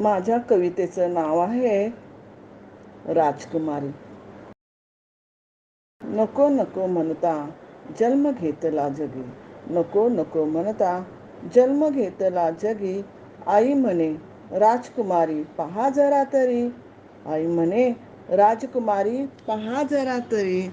माझ्या कवितेचं नाव आहे राजकुमारी. नको नको म्हणता जन्म घेतला जगी. नको नको म्हणता जन्म घेतला जगी. आई म्हणे राजकुमारी पहा जरा तरी. आई म्हणे राजकुमारी पहा जरा तरी.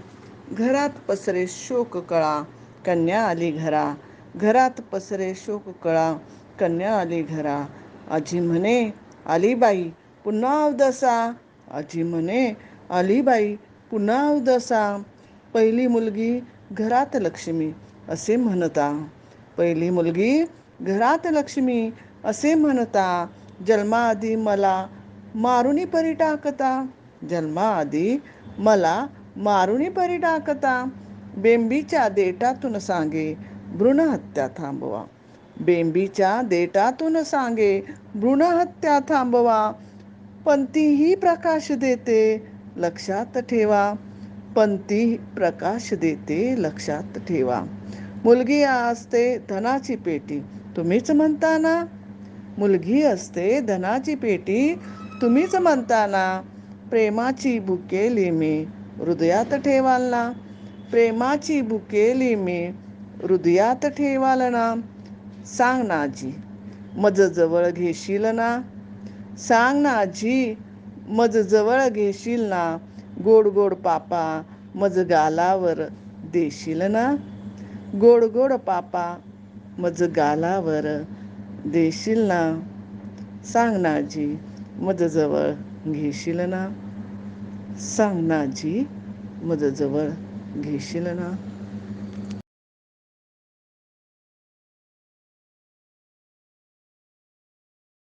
घरात पसरे शोक कळा कन्या आली घरा. घरात पसरे शोक कळा कन्या आली घरा. आजी म्हणे आलीबाई पुन्हा अवदसा. आजी म्हणे आलीबाई पुन्हा अवदसा. पहिली मुलगी घरात लक्ष्मी असे म्हणता. पहिली मुलगी घरात लक्ष्मी असे म्हणता. जन्माआधी मला मारुनी परी टाकता. जन्माआधी मला मारुनी परी टाकता. बेंबीच्या देटातून सांगे भ्रूणहत्या थांबवा. बेंबीच्या देटातून सांगे भ्रूणहत्या थांबवा. पंथीही प्रकाश देते लक्षात ठेवा. पंथी प्रकाश देते लक्षात ठेवा. मुलगी असते धनाची पेटी तुम्हीच म्हणता ना? मुलगी असते धनाची पेटी तुम्हीच म्हणता ना? प्रेमाची भुकेली मी हृदयात ठेवाल ना? प्रेमाची भुकेली मी हृदयात ठेवाल ना? सांग ना आजी मज जवळ घेशील ना? सांग ना आजी मज जवळ घेशील ना? गोड गोड पापा मज गालावर देशील ना? गोड गोड पापा मज गालावर देशील ना? सांग ना आजी मज जवळ घेशील ना? सांग ना आजी मज जवळ घेशील ना?